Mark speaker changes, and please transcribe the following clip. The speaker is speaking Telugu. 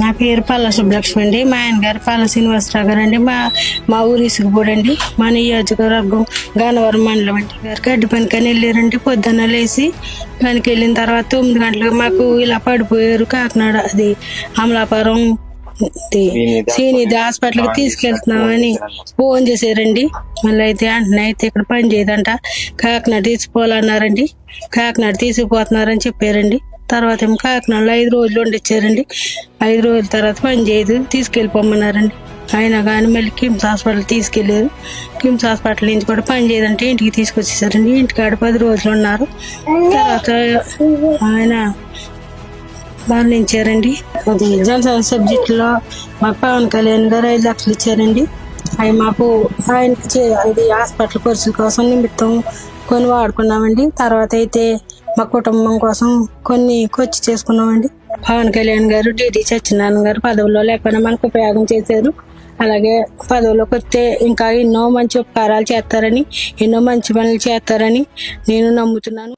Speaker 1: నా పేరు పల్ల సుబ్బలక్ష్మి అండి. మా ఆయన గారు పల్ల శ్రీనివాసరావు గారు అండి మా మా ఊరు ఇసుకుపోడండి మా నియోజకవర్గం గన్నవరం మండలం అండి. గారు గడ్డి పనికని వెళ్ళారండి. పొద్దున్న లేచి పనికి వెళ్ళిన తర్వాత తొమ్మిది గంటలకు మాకు ఇలా పడిపోయారు కాకినాడ. అది అమలాపురం ఇది హాస్పిటల్కి తీసుకెళ్తున్నామని ఫోన్ చేశారండి. మళ్ళీ అయితే అంటున్నా అయితే ఇక్కడ పని చేయదంట. కాకినాడ తీసిపోవాలన్నారండి కాకినాడ తీసుకుపోతున్నారని చెప్పారండి. తర్వాత ఏమో కాకినాడలో ఐదు రోజులు వండిచ్చారండి ఐదు రోజుల తర్వాత పని చేయదు తీసుకెళ్ళిపోమన్నారండి. అయినా కానీ మళ్ళీ కిమ్స్ హాస్పిటల్ తీసుకెళ్ళారు. కిమ్స్ హాస్పిటల్ నుంచి కూడా పని చేయదంటే ఇంటికి తీసుకొచ్చేసారండి. ఇంటికాడ పది రోజులు ఉన్నారు. తర్వాత ఆయన మరణించారండి. అది జనసేన సబ్జెక్టులో మా పవన్ కళ్యాణ్ గారు ఐదు లక్షలు ఇచ్చారండి. అవి మాకు ఆయనకి చే- ఇది హాస్పిటల్ ఖర్చుల కోసం నిమిత్తం కొన్ని వాడుకున్నామండి. తర్వాత అయితే మా కుటుంబం కోసం కొన్ని ఖర్చు చేసుకున్నామండి. పవన్ కళ్యాణ్ గారు డిడి సత్యనారాయణ గారు పదవుల్లో లేకుండా మనకు ఉపయోగం చేశారు. అలాగే పదవిలోకి వస్తే ఇంకా ఎన్నో మంచి ఉపకారాలు చేస్తారని ఎన్నో మంచి పనులు చేస్తారని నేను నమ్ముతున్నాను.